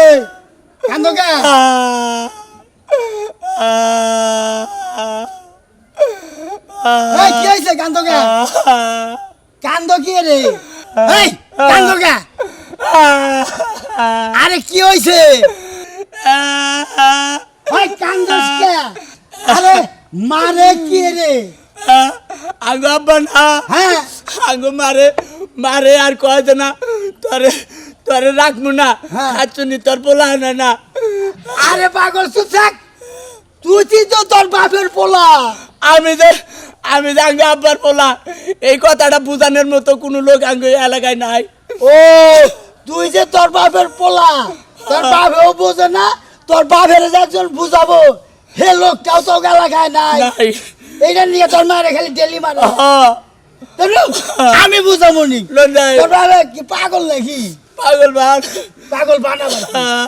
এই, কান্দো কে? হয়েছে কান্দো কে? কান্দো কি রে? এই, কান্দো আরে, কি হয়েছে কান্দোস আরে, মারে কি রে? আঙ্গ আব্বা না। হ্যাঁ। আঙ্গ মারে মারে আর কয় না তোরে তোরে রাখব না হ্যাঁ। হাচুনি তোর পোলা না না। আরে পাগল থাক তুই তো তোর বাপের পোলা? আমি যে আমি যে আঙ্গ আব্বার পোলা এই কথাটা বুঝানোর মতো কোনো লোক আঙ্গ এলাকায় নাই। ও তুই যে তোর বাপের পোলা তোর বাপেও বোঝে না তোর বাপের একজন বুঝাবো হে লোক লোকটাও তো এলাকায় নাই। এইটা নিয়ে তোর মারে খালি ডেলি মারে। হ্যাঁ, আমি বুঝাবো নি। কি পাগল নাকি? পাগল ভাত পাগল বানাবো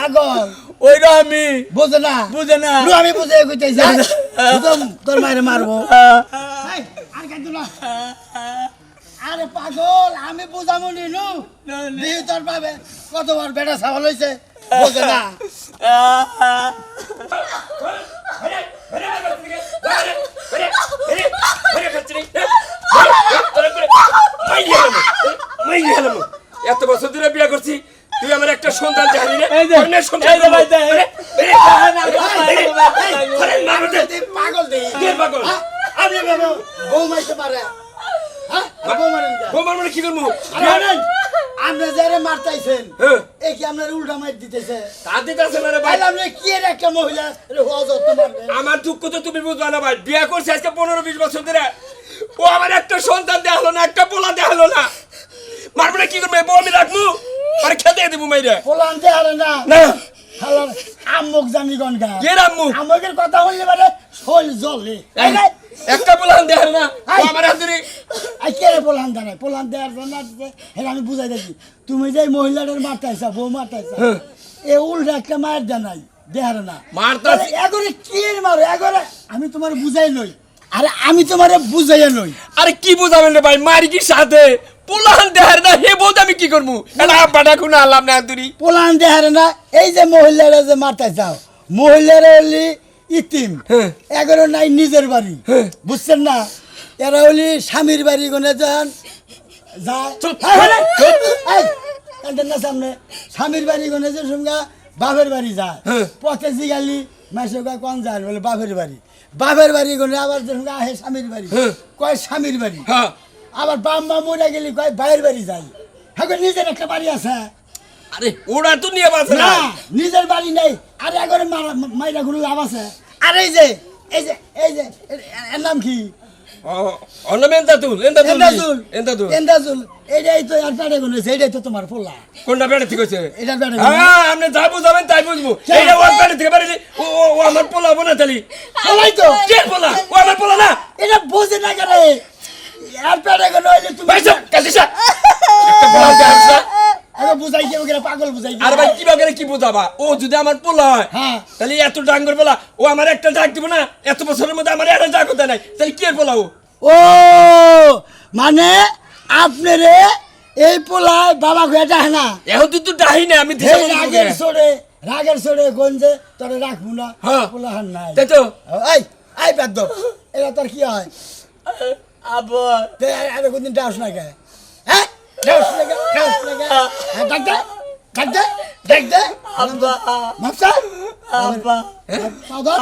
পাগল। ওইটা আমি। বোঝে না। বুঝে না। আমি বুঝে কইতেছি। তোর মারে মারবো। আর কাঁদো না। আরে পাগল আমি বুঝাবো নি নু দিহি তোর বাবে কতবার বেটা ছাগল হয়েছে বোঝে না এত বছর ধরে বিয়ে করছি তুই আমার একটা সন্তান চাইলি রে এই যে, এই যে ভাই, এই যে। বেরে, বেরে, আরে, মার দে। তুই পাগল দে। কে পাগল? আমি বাবা বউ মাইতে পারে হ্যাঁ বউ মারেন কে? বৌমার মানে কি করব? আরে জানেন, যারা মারতাইছেন হ্যাঁ। এই কি আপনার উল্টা মার দিতেছে? তা দিতেছে না রে ভাই আপনি কি এর একটা মহিলা? রে হজত মারবে। আমার দুঃখ তো তুমি বুঝবা না ভাই। বিয়ে করছি আজকে পনেরো বিশ বছর ধরে। ও আমার একটা সন্তান দেখাল না একটা পোলা দেখাল না। মারবো না কি করব? বউ আমি রাখব? আর খেতে দেবো মাইরে। পোলান দে আরে না। না। হালার আমুক জানি গনগা কে রামু আমুকের কথা বললে মানে শোল জ্বলে একটা পোলা দেখাল না। ও আমার হাতুরি আই কে রে পোলান দেয় পোলান দেওয়ার জন্য আসছে, এটা আমি বুঝাই দেখি তুমি যে মহিলাটার মারতাইছা বউ মারতাইছা এ উল্টা একটা মায়ের দেয় নাই দেহার না। মারতাছি। এগরে কি এর মারো? এগরে আমি তোমার বুঝাই নই আরে আমি তোমারে বুঝাইয়া নই। আরে কি বুঝাবেন রে ভাই? মারি কি সাথে? পোলাহান দেখার না হে বউ আমি কি করব? এটা আব্বাটা খুন আল্লাহ না হাতুরি পোলান দেহার না এই যে মহিলারা যে মারতাইছাও মহিলারা হলি ইতিম হ্যাঁ। এগারো নাই নিজের বাড়ি বুঝছেন না? এরা হলি স্বামীর বাড়ি গনে যান যায়। না সামনে। স্বামীর বাড়ি গনে যে সঙ্গে বাপের বাড়ি যায় হ্যাঁ। পথে জিগালি মাসে কয় কোন যায় বলে বাপের বাড়ি। বাপের বাড়ি গেলে আবার যখন আসে আহে স্বামীর বাড়ি হ্যাঁ। কয় স্বামীর বাড়ি? হ্যাঁ। আবার বাম মা মরে গেলি কয় বাইরের বাড়ি যাই হ্যাঁ নিজের একটা বাড়ি আছে। আরে ওরা তো নিয়ে বাস না। নিজের বাড়ি নেই। আরে একবারে মাইরা গুলো লাভ আছে। আরে এই যে এই যে এই যে এর নাম কি? অন্য এন্দাতুল এন্দাতুল এন্দাতুল এন্দাজুল এইটাই তো আর পেটে গুনেছে এইটাই তো তোমার পোলা কোনটা বেড়ে ঠিক আছে? এটা পেটে হ্যাঁ আপনি যা বুঝাবেন তাই বুঝব। এইটা ওর বেড়ে থেকে বেড়ে ও ও- আমার পোলা বোনা তালি। পোলাই তো। কে পোলা ও আমার পোলা না। এটা বোঝে না কেন আর পেটে গুলো হইলে তুমি কাজিসা একটা পোলা দেখাচ্ছ আগে বুঝাই কেউ গেলে পাগল বুঝাই আর ভাই কি বাগেরে কি বোঝাবা? ও যদি আমার পোলা হয় হ্যাঁ। তাহলে এত ডাঙ্গর পোলা ও আমার একটা ডাক দিব না? এত বছরের মধ্যে আমার একটা ডাক হতে নাই। তাহলে কি পোলা ও? ও মানে আপনারে এই পোলায় বাবা ঘুরে না? এখন তুই তো ডাহি না আমি রাগের। সরে রাগের সরে গঞ্জে তোরে রাখব না। হ্যাঁ। পোলাহান নাই। তাই তো? এই এই বেদ্য এটা তোর কি হয়? আব্বা তে আর কোনদিন ডাউস না গে হ্যাঁ? না না হ্যাঁ ডাক দে ডাক দে আব্বা মাপসা আব্বা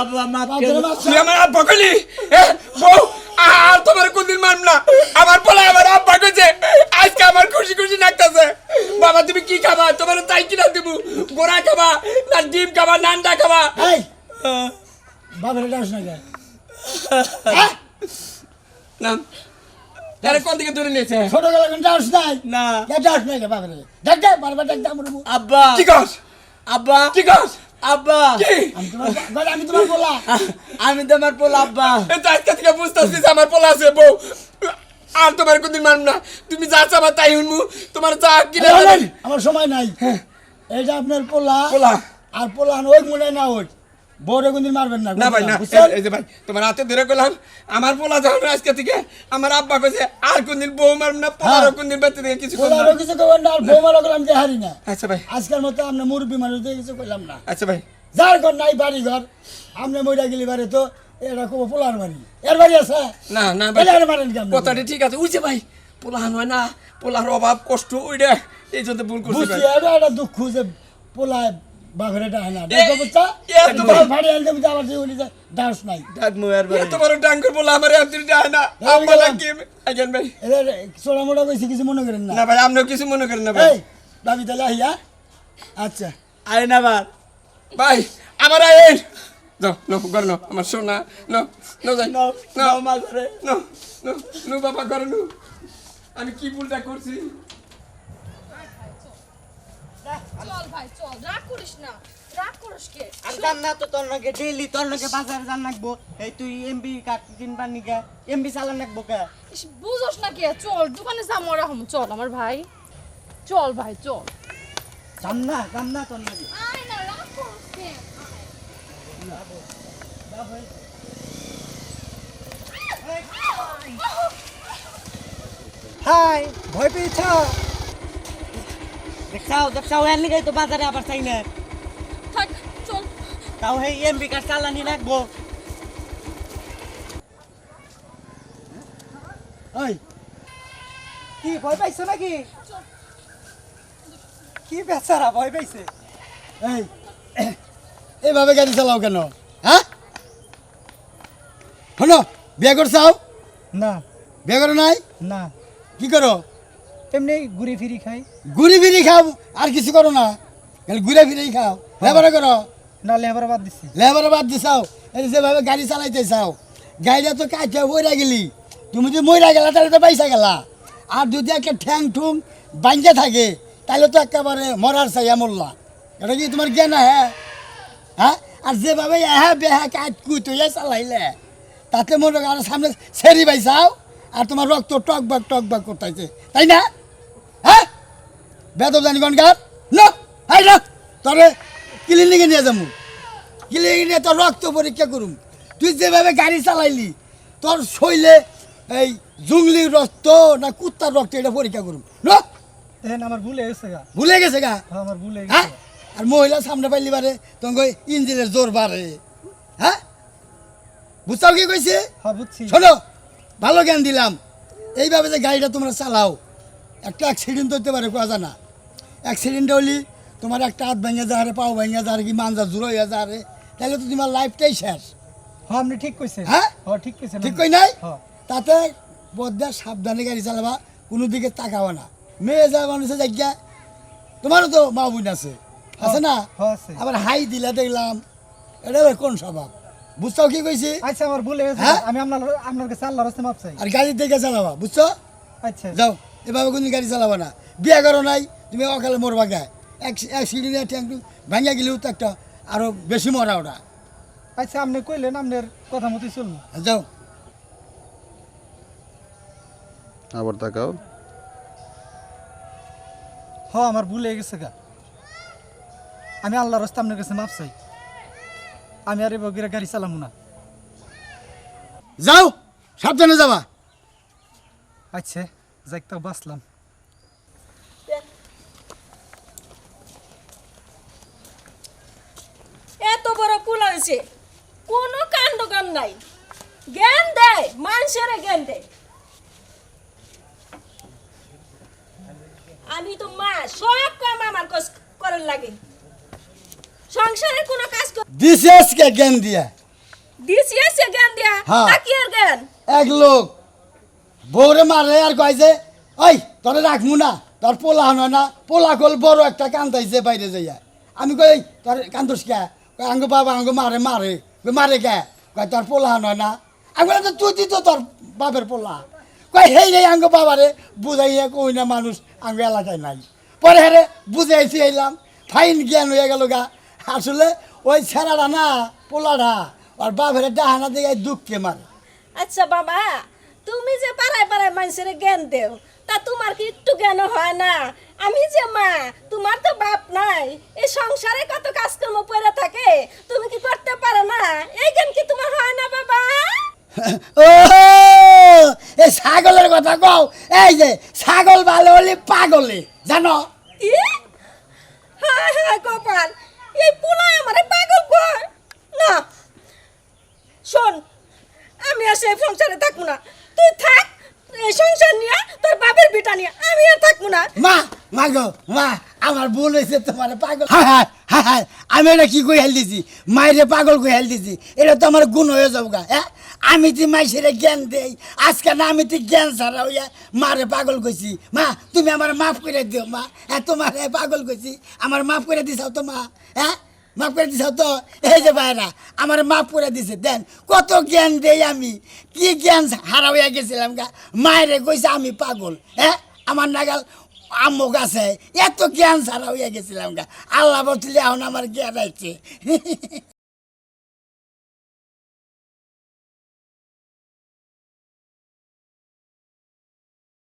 আব্বা, মাপ পাউডার কেন? মাপসা তুই আমার আব্বা কইলি? বউ আর তোমার কোনদিন মানব না। আমার পোলা আমার আব্বা কইছে আজকে আমার খুশি খুশি লাগতাছে। বাবা তুমি কি খাবা? তোমার তাই কিনা দিব গোড়া খাবা না ডিম খাবা নান্ডা খাবা এই বাবার ডাউস না গে হ্যাঁ না দিকে ধরে নিয়েছে। ছোট গেলে কোন ডাউস নাই? না। নাই বারবার আমার আব্বা। কি কস? আব্বা। কি কস? আব্বা। আমি তোমার বলে আমি তোমার বলা আমি তোমার পোলা আব্বা। এ তো আজকে থেকে বুঝতেছিস আমার পোলা আছে বউ। আর তোমার কোনদিন মানব না। তুমি যা চাবা তাই শুনব। তোমার চা কিনে আমার সময় নাই। এইটা আপনার পোলা। পোলা। আর পোলা ওই মনে না ওই। বউরে কোনদিন মারবেন না না ভাই না এই- এই যে ভাই তোমার হাতে ধরে গেলাম আমার পোলা যখন আজকে থেকে আমার আব্বা কইছে আর কোনদিন বউ মারব না পোলারও হ্যাঁ। কোনদিন বেঁচে কিছু করব না। কিছু না আর বউ মারা করলাম যে হারি না। আচ্ছা ভাই। আজকের মতো আমরা মুরব্বী মানুষদের কিছু করলাম না। আচ্ছা ভাই। যার ঘর নাই বাড়ি ঘর আমরা মইরা গেলি বাড়ি তো পোলার বাড়ি। এর বাড়ি আছে? না না ভাই। মারেন? কথাটি ঠিক আছে। যে ভাই পোলা হয় না পোলার অভাব কষ্ট ওইটা এই জন্য ভুল করছি বুঝছি এটা একটা দুঃখ যে পোলায় বাঘের না। ভাড়ি আবার যে ডান্স নাই। আমার না। ভাই। সোনা মোটা কইছি কিছু মনে করেন না। না ভাই আপনিও কিছু মনে করেন না ভাই। এই তাহলে আহিয়া আচ্ছা। আইন আবার ভাই আমার আমি কি ভুলটা করছি চল ভাই চল রাগ করিস না রাগ করিস কে? আর জান না তো তোর নাকি ডেইলি তোর নাকি বাজারে জান রাখব এই তুই এমবি কাট কিনবার নিকা এমবি চালান কে? বুঝোস না কে? চল দোকানে যা মরা হম চল আমার ভাই। চল ভাই চল। জান না জান না তোর নাকি। আয় না রাগ করিস কে? হাই ভয় পেয়েছ? দেখছাও দেখছাও এর তো বাজারে আবার চাই না থাক চল। তাও এই এমবি কাট চালানি রাখব ওই কি ভয় পাইছো নাকি? কি বেচারা ভয় পাইছে? এই এইভাবে গাড়ি চালাও কেন? হ্যাঁ শোনো বিয়ে করছাও না। বিয়ে করো নাই? না। কি করো? এমনি ঘুরে ফিরি খাই। ঘুরি ফিরি খাও আর কিছু করো না। ঘুরে ফিরেই খাও। লেবারে করো। না লেবার বাদ দিছি। লেবারে বাদ দিছাও এই যেভাবে গাড়ি চালাইতে চাও গাড়িটা তো কাছে মইরা গেলি। তুমি যদি মইরা গেলা তাহলে তো পয়সা গেলা। আর যদি একটা ঠ্যাং ঠুং বাঞ্জা থাকে তাহলে তো একেবারে মরার চাইয়া মরলা এটা কি তোমার জ্ঞান হ্যাঁ? হ্যাঁ? আর যেভাবে হ্যাঁ বেহা কাট কুই তো চালাইলে তাতে মনে আর সামনে সেরি পাইছাও আর তোমার রক্ত টক বাক টক বাক করতেছে তাই না? হ্যাঁ? বেদব জানি গনগার না হাই না তবে ক্লিনিকে নিয়ে যাব ক্লিনিকে নিয়ে তোর রক্ত পরীক্ষা করুম। তুই যেভাবে গাড়ি চালাইলি তোর শৈলে এই জুংলির রক্ত না কুত্তার রক্ত এটা পরীক্ষা করুম। দেখেন আমার ভুলে গেছে গা। ভুলে গেছে গা? আমার ভুলে হ্যাঁ? আর মহিলা সামনে পাইলি বারে তোমাকে ইঞ্জিনের জোর বাড়ে। হ্যাঁ? বুঝছাও কি কইছে? হ্যাঁ বুঝছি। শোনো ভালো জ্ঞান দিলাম। এইভাবে যে গাড়িটা তোমরা চালাও একটা অ্যাক্সিডেন্ট হতে পারে কোয়া জানা? অ্যাক্সিডেন্ট হলি তোমার একটা হাত ভেঙে যাহারে পাও ভেঙে যাহারে কি মানজা জুড়ো হয়ে যাহারে তাহলে তো তোমার লাইফটাই শেষ। হ্যাঁ আপনি ঠিক কইছেন। হ্যাঁ? ঠিক কইছেন। ঠিক কই নাই? হ্যাঁ তাতে বদ্যা সাবধানে গাড়ি চালাবা কোনো দিকে তাকাবা না। মেয়ে যা মানুষের জায়গা তোমারও তো মা বোন আছে। আছে না? আছে। আবার হাই দিলা দেখলাম এটা কোন স্বভাব? বুঝছাও কি কইছি? আচ্ছা আমার ভুলে গেছে হ্যাঁ? আমি আপনার আপনার কাছে আল্লাহর রাস্তায় মাপ চাই। আর গাড়ি দেখে চালাবা বুঝছ? আচ্ছা। যাও এভাবে কোনো গাড়ি চালাবা না। বিয়ে করো নাই তুমি অকালে মরবা গায়ে। অ্যাক্সিডেন্টে ট্যাঙ্ক ভাঙিয়া গেলেও তো একটা আরও বেশি মরা ওটা। আচ্ছা আপনি কইলেন আপনার কথা মতোই চলবো। যাও। আবার তাকাও। হ আমার ভুলে গেছে গা। আমি আল্লাহর রাস্তা আপনার কাছে মাপ চাই। আমি আর এবার গাড়ি চালামু না। যাও সাবধানে যাবা। আচ্ছা যাই তো বাঁচলাম। এত বড় পুল হয়েছে কোনো কাণ্ড জ্ঞান নাই। জ্ঞান দেয় মানুষের জ্ঞান দেয়। আমি তো মা সব কাম আমার করার লাগে। সংসারের কোনো কাজ কর- দিছে আজকে জ্ঞান দিয়া? দিছি আছে জ্ঞান দিয়া? হ্যাঁ। তাকি আর জ্ঞান? এক লোক বউরে মারে আর কয় যে ওই তোরে রাখমু না তোর পোলা হয় না পোলা কল বড় একটা কান্দাইছে বাইরে যাইয়া। আমি কই তোর কান্দোস কে? কয় আঙ্গ বাবা আঙ্গ মারে মারে। কই মারে কে? কয় তোর পোলা হয় না। আমি বললাম, তো তুই দিত তোর বাপের পোলা? কয় হেই রে আঙ্গ বাবারে বুঝাইয়া কই না মানুষ আঙ্গ এলাকায় নাই। পরে হেরে বুঝাইছি এলাম ফাইন জ্ঞান হয়ে গেল গা। আসলে ওই ছেড়াটা না পোলাটা আর বাপের ডাহানা দিকে দুঃখকে মারে। আচ্ছা বাবা তুমি যে পাড়ায় পাড়ায় মানুষের জ্ঞান দেও তা তোমার কি একটু জ্ঞান হয় না? আমি যে মা তোমার তো বাপ নাই। এই সংসারে কত কাজকর্ম পড়ে থাকে তুমি কি করতে পারো না? এই জ্ঞান কি তোমার হয় না বাবা? ও এই ছাগলের কথা কও এই যে ছাগল ভালো হলে পাগলে জানো? হ্যাঁ হায় কপাল এই পোলাই আমারে পাগল কয় না শোন আমি আর সেই সংসারে থাকব না। তুই থাক এই সংসার নিয়ে তোর বাপের বিটা নিয়ে আমি আর থাকব না। মা মা গো মা আমার ভুল হয়েছে তোমার পাগল। হ্যাঁ হ্যাঁ হ্যাঁ হ্যাঁ আমি এটা কি কই হেল দিছি? মায়ের পাগল কই হেল দিছি? এটা তো আমার গুণ হয়ে যাব গা হ্যাঁ? আমি তো মাইসেরে জ্ঞান দেই, আজকে না আমি তো জ্ঞান ছাড়া হইয়া মারে পাগল কইছি। মা, তুমি আমার মাফ করে দিও, মা। হ্যাঁ তোমার পাগল কইছি। আমার মাফ করে দিছাও তো, মা। হ্যাঁ মাফ করে দিছাও তো। এই যে ভাইরা, আমার মাফ করে দিছে। দেন, কত জ্ঞান দেই আমি। কি জ্ঞান হারা গেছিলাম গা? মায়েরে কইছে আমি পাগল। হ্যাঁ আমার নাগাল আম্মু গাছে। এত জ্ঞান ছাড়া হইয়া গেছিলাম গা। আল্লাহ বলছিলে এখন আমার জ্ঞান আছে